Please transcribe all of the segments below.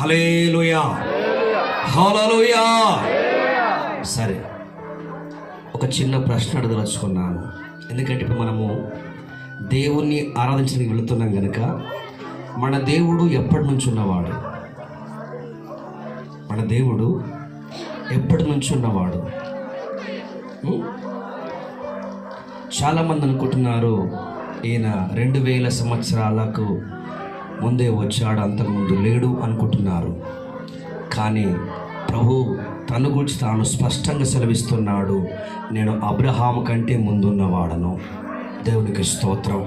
Hallelujah హల్లెలూయా. సరే ఒక చిన్న ప్రశ్న అడగదలుచుకున్నాను. ఎందుకంటే ఇప్పుడు మనము దేవుణ్ణి ఆరాధించడానికి వెళుతున్నాం కనుక మన దేవుడు ఎప్పటి నుంచి ఉన్నవాడు? మన దేవుడు ఎప్పటి నుంచి ఉన్నవాడు? చాలామంది అనుకుంటున్నారు ఈయన రెండు వేల సంవత్సరాలకు ముందే వచ్చాడు అంతకుముందు లేడు అనుకుంటున్నారు. కానీ ప్రభు తను గురించి తాను స్పష్టంగా సెలవిస్తున్నాడు నేను అబ్రహాము కంటే ముందున్నవాడను. దేవునికి స్తోత్రం.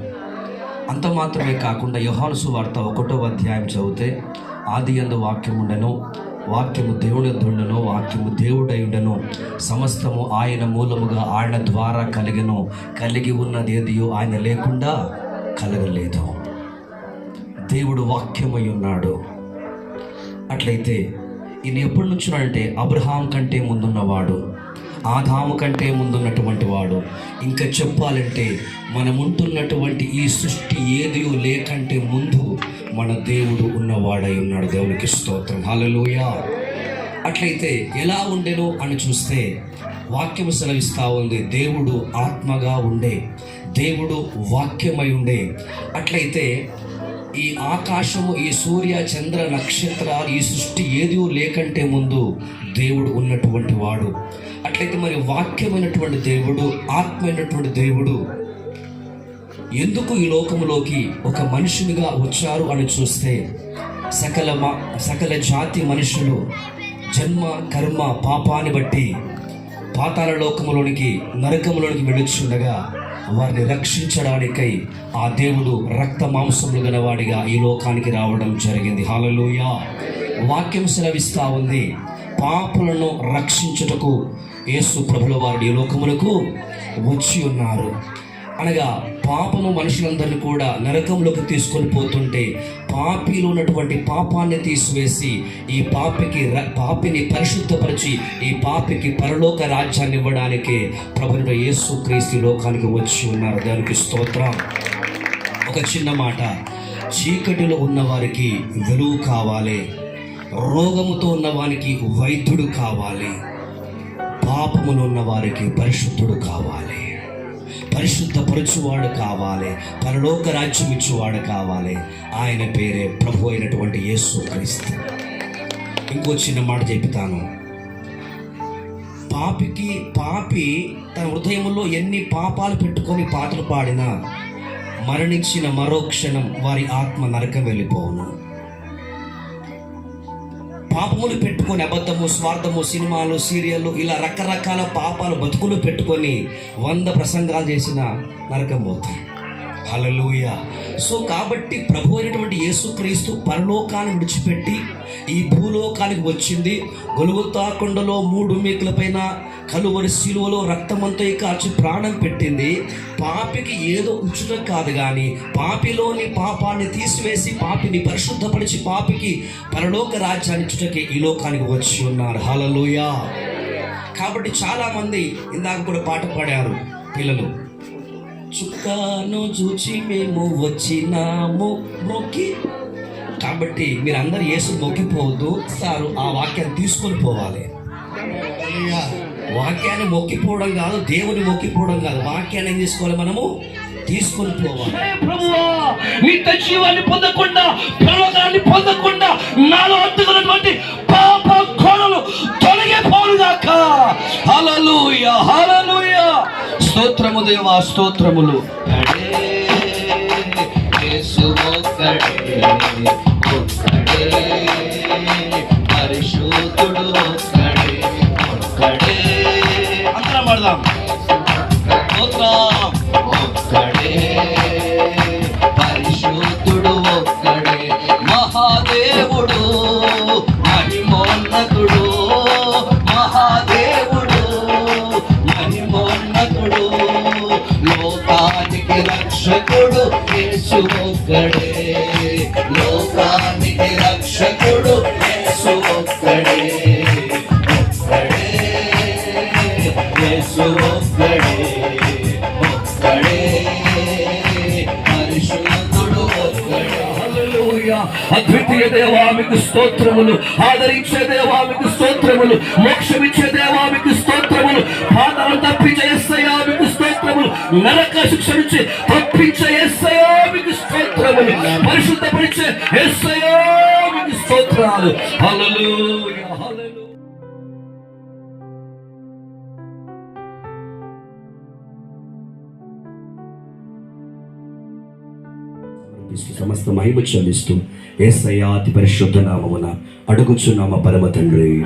అంత మాత్రమే కాకుండా యోహానుసు వార్త ఒకటో అధ్యాయం చదివితే ఆది అందు వాక్యం ఉండను వాక్యము దేవుని దుండను వాక్యము దేవుడై ఉండను. సమస్తము ఆయన మూలముగా ఆయన ద్వారా కలిగను. కలిగి ఉన్నది ఏదియో ఆయన లేకుండా కలగలేదు. దేవుడు వాక్యమై ఉన్నాడు. అట్లయితే ఈయన ఎప్పటి నుంచి అంటే అబ్రహాం కంటే ముందున్నవాడు ఆదాము కంటే ముందున్నటువంటి వాడు. ఇంకా చెప్పాలంటే మనం ఉంటున్నటువంటి ఈ సృష్టి ఏదో లేకంటే ముందు మన దేవుడు ఉన్నవాడై ఉన్నాడు. దేవునికి స్తోత్రం. హల్లెలూయ. అట్లయితే ఎలా ఉండెను అని చూస్తే వాక్యము సెలవిస్తూ ఉంది. దేవుడు ఆత్మగా ఉండే దేవుడు వాక్యమై ఉండే. అట్లయితే ఈ ఆకాశము ఈ సూర్య చంద్ర నక్షత్రాలు ఈ సృష్టి ఏది లేకంటే ముందు దేవుడు ఉన్నటువంటి వాడు. అట్లయితే మరి వాక్యమైనటువంటి దేవుడు ఆత్మైనటువంటి దేవుడు ఎందుకు ఈ లోకములోకి ఒక మనుషునిగా వచ్చారు అని చూస్తే సకల మ- సకల జాతి మనుషులు జన్మ కర్మ పాపాన్ని బట్టి పాతాల లోకములోనికి నరకములోనికి వెళ్ళొచ్చుండగా వారిని రక్షించడానికై ఆ దేవుడు రక్త మాంసములు గలవాడిగా ఈ లోకానికి రావడం జరిగింది. హాలలోయ వాక్యం సెలవిస్తా ఉంది. పాపులను రక్షించుటకు యేసు ప్రభుల వారి ఈ లోకములకు వచ్చి ఉన్నారు. అనగా పాపము మనుషులందరినీ కూడా నరకంలోకి తీసుకొని పోతుంటే పాపిలో ఉన్నటువంటి పాపాన్ని తీసివేసి ఈ పాపికి పాపిని పరిశుద్ధపరిచి ఈ పాపికి పరలోక రాజ్యాన్ని ఇవ్వడానికి ప్రభుత్వ యేసు క్రీస్తు లోకానికి వచ్చి ఉన్నారు. దానికి స్తోత్రం. ఒక చిన్న మాట. చీకటిలో ఉన్నవారికి వెలుగు కావాలి. రోగముతో ఉన్నవానికి వైద్యుడు కావాలి. పాపములో ఉన్నవారికి పరిశుద్ధుడు కావాలి. పరిశుద్ధపరచువాడు కావాలి. పరలోక రాజ్యం ఇచ్చేవాడు కావాలి. ఆయన పేరే ప్రభు అయినటువంటి యేసు క్రీస్తు. ఇంకో చిన్న మాట చెప్తాను పాపికి పాపి తన హృదయంలో ఎన్ని పాపాలు పెట్టుకొని పాటలు పాడినా మరణించిన మరో క్షణం వారి ఆత్మ నరకం వెళ్ళిపోవును. పాపములు పెట్టుకొని అబద్ధము స్వార్థము సినిమాలు సీరియళ్ళు ఇలా రకరకాల పాపాలు బతుకులు పెట్టుకొని వంద ప్రసంగాలు చేసిన నరకం పోతాయి హలలుయ సో కాబట్టి ప్రభు అయినటువంటి యేసుక్రీస్తు పరలోకాన్ని విడిచిపెట్టి ఈ భూలోకానికి వచ్చింది. గొలుగుతా కొండలో మూడు మేకుల పైన కలువరి శిలువలో రక్తమంతా కాచి ప్రాణం పెట్టింది. పాపికి ఏదో ఉచితం కాదు కానీ పాపిలోని పాపాన్ని తీసివేసి పాపిని పరిశుద్ధపరిచి పాపికి పరలోక రాజ్యాన్ని చుటకే ఈ లోకానికి వచ్చి ఉన్నారు. హలలుయ కాబట్టి చాలామంది ఇందాక కూడా పాట పాడారు పిల్లలు. చుక్కాను చూచి మేము వచ్చినాము. మొక్కి కాబట్టి మీరందరూ యేసు మొక్కిపోవద్దు సారు ఆ వాక్యాన్ని తీసుకొని పోవాలి. వాక్యాన్ని మొక్కిపోవడం కాదు దేవుని మొక్కిపోవడం కాదు. వాక్యాన్ని ఏం తీసుకోవాలి మనము? తీసుకొని పోవాలి. ప్రభువా నిత్య జీవాన్ని పొందకుండా ప్రలోకాన్ని పొందకుండా నాలో స్తోత్రము దేవా స్తోత్రములు. అందరం పడదాం. స్తోత్రం ఒక్కడే ఒక్కడే మహాదేవుడు మహిమోన్నతుడు అద్వితీయ దేవా మీకు స్తోత్రములు. ఆదరించే దేవా మీకు స్తోత్రములు. మోక్షమిచ్చే దేవా మీకు స్తోత్రములు. పాదాలు తప్పించే ఎస్సయ్యా మీకు స్తోత్రములు. నరక శిక్ష నుంచి తప్పించే ఎస్సయ్యా మీకు స్తోత్రములు. పరిశుద్ధపరిచే ఎస్సయ్యా మీకు స్తోత్రాలు. హల్లెలూయా. సమస్త మహిమ చెల్లిస్తూ ఏసయ్య అతి పరిశుద్ధ నామమున అడుగుచున్నామ పరమ తండ్రి.